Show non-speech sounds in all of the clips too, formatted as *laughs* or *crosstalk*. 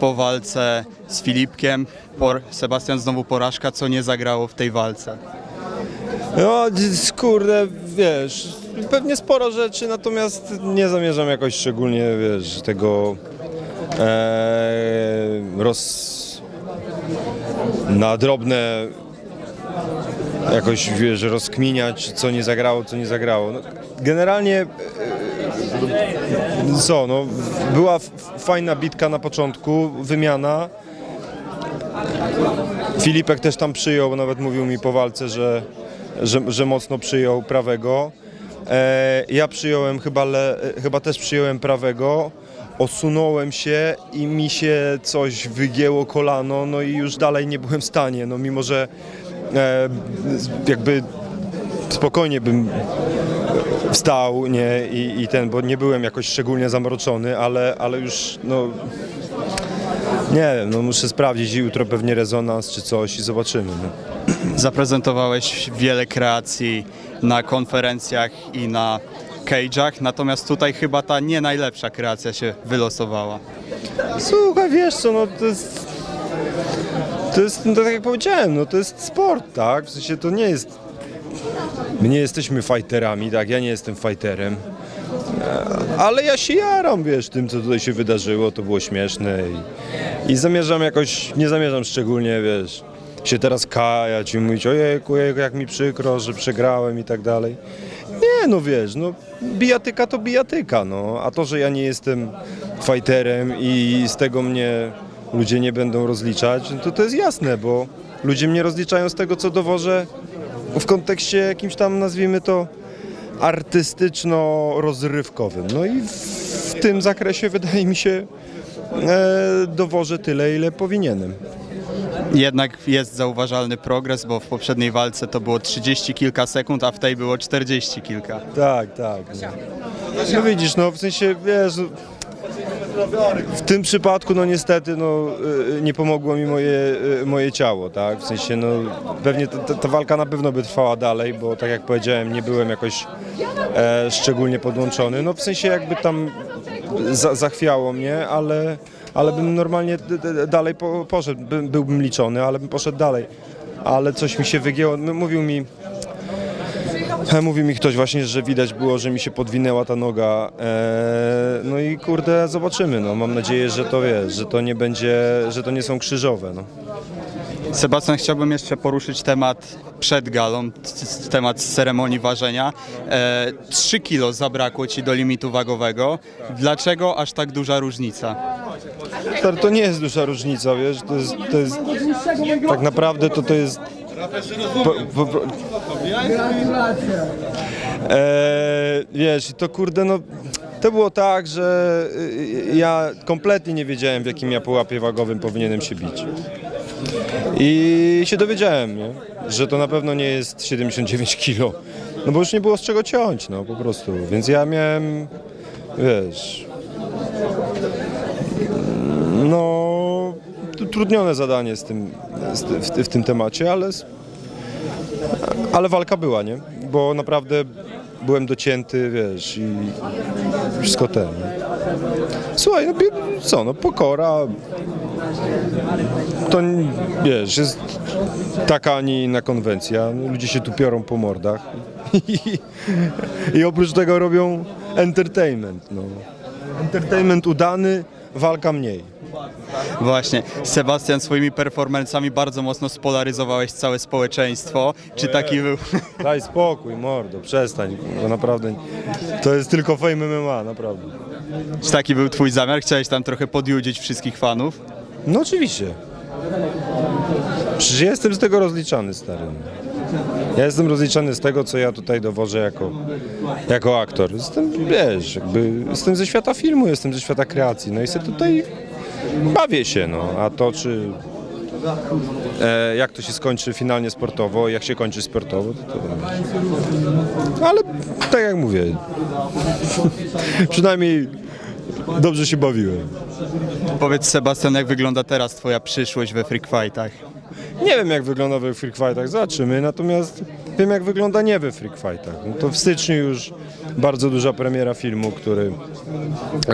po walce z Filipkiem. Por, Sebastian znowu porażka, co nie zagrało w tej walce. No, kurde, wiesz, pewnie sporo rzeczy, natomiast nie zamierzam jakoś szczególnie, wiesz, tego e, roz... na drobne jakoś, wiesz, rozkminiać, co nie zagrało, co nie zagrało. No, generalnie e, co, no, była fajna bitka na początku, wymiana. Filipek też tam przyjął, nawet mówił mi po walce, że, że, że mocno przyjął prawego. E, ja przyjąłem chyba, le, chyba też przyjąłem prawego. Osunąłem się i mi się coś wygięło kolano, no i już dalej nie byłem w stanie, no mimo że e, jakby spokojnie bym wstał, nie, i, i ten, bo nie byłem jakoś szczególnie zamroczony, ale, ale już, no, nie wiem, no muszę sprawdzić jutro pewnie rezonans czy coś i zobaczymy. No. *clears throat* Zaprezentowałeś wiele kreacji na konferencjach i na cage'ach, natomiast tutaj chyba ta nie najlepsza kreacja się wylosowała. Słuchaj, wiesz co, no to jest, to jest, no tak jak powiedziałem, no to jest sport, tak? W sensie to nie jest, my nie jesteśmy fighterami, tak? Ja nie jestem fighterem, E, ale ja się jaram, wiesz, tym co tutaj się wydarzyło, to było śmieszne i, i zamierzam jakoś, nie zamierzam szczególnie, wiesz, się teraz kajać i mówić, ojejku, ojejku, jak mi przykro, że przegrałem i tak dalej. Nie, no wiesz, no bijatyka to bijatyka, no. A to, że ja nie jestem fighterem i z tego mnie ludzie nie będą rozliczać, no to to jest jasne, bo ludzie mnie rozliczają z tego, co dowożę w kontekście jakimś tam, nazwijmy to, artystyczno-rozrywkowym. No i w tym zakresie *laughs* wydaje mi się e, dowożę tyle, ile powinienem. Jednak jest zauważalny progres, bo w poprzedniej walce to było 30 kilka sekund, a w tej było 40 kilka. Tak, tak. No, no widzisz, no w sensie, wiesz, w tym przypadku, no niestety, no y, nie pomogło mi moje, y, moje ciało, tak? W sensie, no pewnie ta, ta, walka na pewno by trwała dalej, bo tak jak powiedziałem, nie byłem jakoś e, szczególnie podłączony. No w sensie jakby tam za, zachwiało mnie, ale, ale bym normalnie dalej po, poszedł, by, byłbym liczony, ale bym poszedł dalej. Ale coś mi się wygięło, no, mówił mi Mówi mi ktoś właśnie, że widać było, że mi się podwinęła ta noga. E, no i kurde, zobaczymy. No. Mam nadzieję, że to wiesz, że to nie będzie, że to nie są krzyżowe. No. Sebastian, chciałbym jeszcze poruszyć temat przed galą, temat ceremonii ważenia. E, 3 kilo zabrakło Ci do limitu wagowego. Dlaczego aż tak duża różnica? To nie jest duża różnica, wiesz, to jest, to jest tak naprawdę to to jest po, po, e, wiesz, to kurde, no to było tak, że y, ja kompletnie nie wiedziałem w jakim ja pułapie wagowym powinienem się bić. I się dowiedziałem, nie? że to na pewno nie jest 79 kilo. No bo już nie było z czego ciąć, no po prostu. Więc ja miałem, wiesz, no, utrudnione zadanie z tym, w, w tym temacie, ale, ale walka była, nie? Bo naprawdę byłem docięty, wiesz, i wszystko ten. Słuchaj, no co, no pokora, to wiesz, jest taka, a nie inna konwencja. No, ludzie się tu piorą po mordach i, *laughs* i oprócz tego robią entertainment. No. Entertainment udany, walka mniej. Właśnie, Sebastian, swoimi performancami bardzo mocno spolaryzowałeś całe społeczeństwo. Czy taki był? *laughs* Daj spokój, mordo, przestań, bo naprawdę to jest tylko fame MMA, naprawdę. Czy taki był Twój zamiar? Chciałeś tam trochę podjudzić wszystkich fanów? No oczywiście. Przecież ja jestem z tego rozliczany, stary. Ja jestem rozliczany z tego, co ja tutaj dowożę jako, jako aktor. Jestem, wiesz, jakby jestem ze świata filmu, jestem ze świata kreacji, no i sobie tutaj bawię się, no. A to, czy e, jak to się skończy finalnie sportowo, jak się kończy sportowo, to, to Ale tak jak mówię, *laughs* przynajmniej dobrze się bawiłem. Powiedz Sebastian, jak wygląda teraz Twoja przyszłość we freak fightach? Nie wiem jak wygląda we freak fightach, zobaczymy, natomiast wiem jak wygląda nie we freak fightach. No to w styczniu już bardzo duża premiera filmu, który,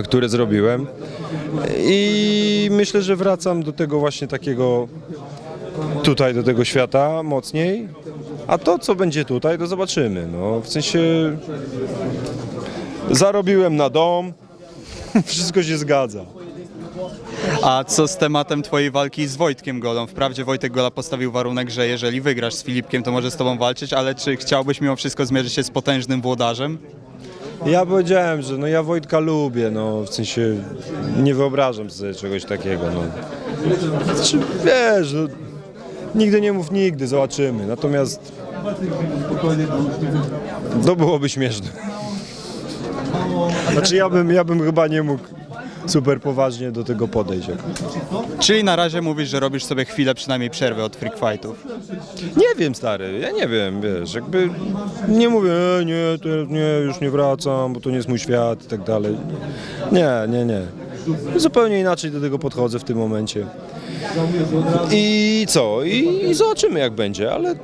który zrobiłem i myślę, że wracam do tego właśnie takiego tutaj, do tego świata mocniej, a to co będzie tutaj, to zobaczymy. No, w sensie zarobiłem na dom, *laughs* wszystko się zgadza. A co z tematem twojej walki z Wojtkiem Golą? Wprawdzie Wojtek Gola postawił warunek, że jeżeli wygrasz z Filipkiem, to może z tobą walczyć, ale czy chciałbyś mimo wszystko zmierzyć się z potężnym włodarzem? Ja powiedziałem, że no ja Wojtka lubię, no w sensie nie wyobrażam sobie czegoś takiego, no. Znaczy, wiesz, no, nigdy nie mów nigdy, zobaczymy, natomiast to byłoby śmieszne. Znaczy ja bym, ja bym chyba nie mógł super poważnie do tego podejść. jakoś. Czyli na razie mówisz, że robisz sobie chwilę przynajmniej przerwy od freak fightów. Nie wiem, stary, ja nie wiem, wiesz, jakby nie mówię, e, nie, teraz nie, już nie wracam, bo to nie jest mój świat i tak dalej. Nie, nie, nie. Zupełnie inaczej do tego podchodzę w tym momencie. I co? I, i zobaczymy, jak będzie, ale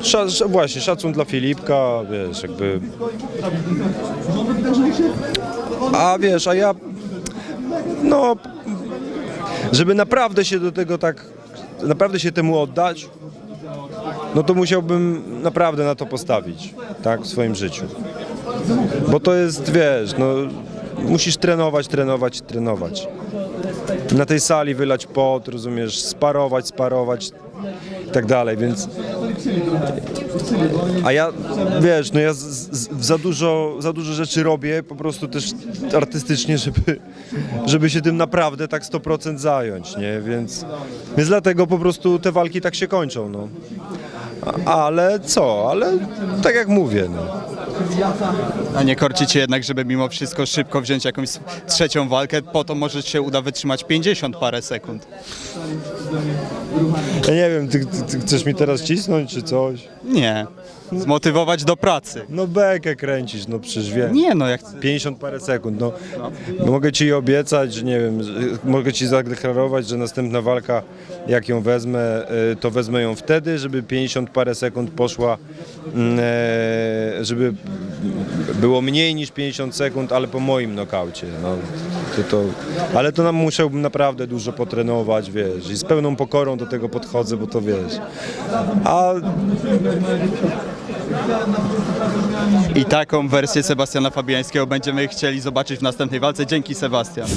sza, sza, właśnie, szacun dla Filipka, wiesz, jakby... A wiesz, a ja, no, żeby naprawdę się do tego tak, naprawdę się temu oddać, no to musiałbym naprawdę na to postawić, tak, w swoim życiu. Bo to jest, wiesz, no, musisz trenować, trenować, trenować. Na tej sali wylać pot, rozumiesz, sparować, sparować i tak dalej, więc... A ja, wiesz, no ja z, z, za, dużo, za dużo rzeczy robię, po prostu też artystycznie, żeby, żeby się tym naprawdę tak 100% zająć, nie? Więc, więc dlatego po prostu te walki tak się kończą, no. Ale co? Ale tak jak mówię, no. A nie korci cię jednak, żeby mimo wszystko szybko wziąć jakąś trzecią walkę, po to może się uda wytrzymać 50 parę sekund. Ja nie wiem, ty, ty, ty chcesz mi teraz cisnąć czy coś? Nie. Zmotywować do pracy. No bekę kręcisz, no przecież wiem. Nie no, jak 50 parę sekund, no. Mogę ci obiecać, że nie wiem, mogę ci zadeklarować, że następna walka, jak ją wezmę, y, to wezmę ją wtedy, żeby 50 parę sekund poszła, mm, e, żeby było mniej niż 50 sekund, ale po moim nokaucie. No, to, to, ale to nam musiałbym naprawdę dużo potrenować, wiesz, i z pełną pokorą do tego podchodzę, bo to wiesz. A I taką wersję Sebastiana Fabiańskiego będziemy chcieli zobaczyć w następnej walce. Dzięki Sebastian.